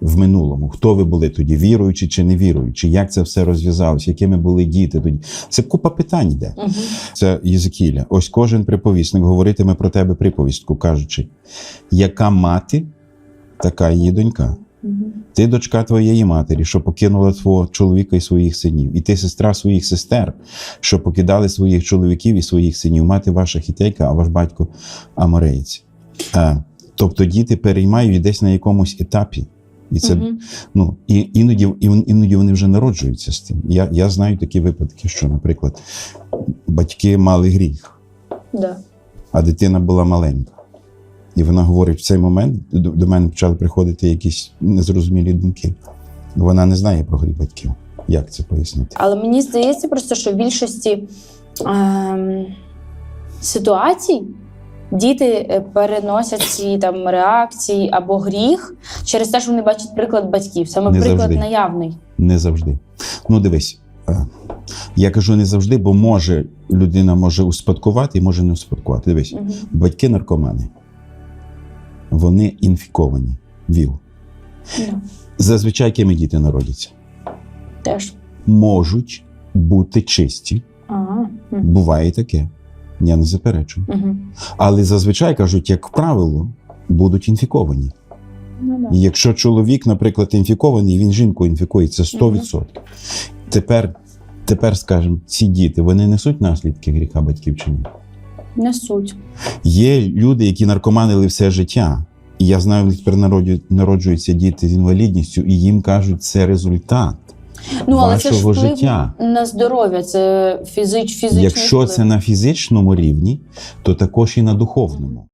в минулому? Хто ви були тоді? Віруючі чи не віруючі? Як це все розв'язалося? Якими були діти тоді? Це купа питань йде. Угу. Це Єзекіля. Ось кожен приповісник говоритиме про тебе приповістку, кажучи, яка мати, така її донька. Ти дочка твоєї матері, що покинула твого чоловіка і своїх синів, і ти сестра своїх сестер, що покидали своїх чоловіків і своїх синів, мати ваша хітейка, а ваш батько амореєць. Е, тобто діти переймають десь на якомусь етапі. І це Мгм. ну і іноді, і- іноді вони вже народжуються з тим. Я, я знаю такі випадки, що, наприклад, батьки мали гріх, Да. а дитина була маленька. І вона говорить, в цей момент до, до мене почали приходити якісь незрозумілі думки. Вона не знає про гріх батьків. Як це пояснити? Але мені здається просто, що в більшості ем, ситуацій діти е, переносять ці там реакції або гріх через те, що вони бачать приклад батьків. Саме Не приклад завжди. наявний. Не завжди. Ну, дивись, е, я кажу не завжди, бо може людина може успадкувати і може не успадкувати. Дивись, Угу. батьки наркомани, вони інфіковані. ВІЛ. Да. Зазвичай якими діти народяться? Теж. Можуть бути чисті. Ага. Буває таке. Я не заперечую. Угу. Але зазвичай кажуть, як правило, будуть інфіковані. Ну. І якщо чоловік, наприклад, інфікований, він жінку інфікує, це 100%. Тепер, тепер, скажімо, ці діти вони несуть наслідки гріха батьків чи ні? Несуть. Є люди, які наркоманили все життя. І я знаю, тепер народжуються діти з інвалідністю, і їм кажуть, це результат Ну, але це ж життя. на здоров'я, це фізич, фізичний Якщо вплив. це на фізичному рівні, то також і на духовному.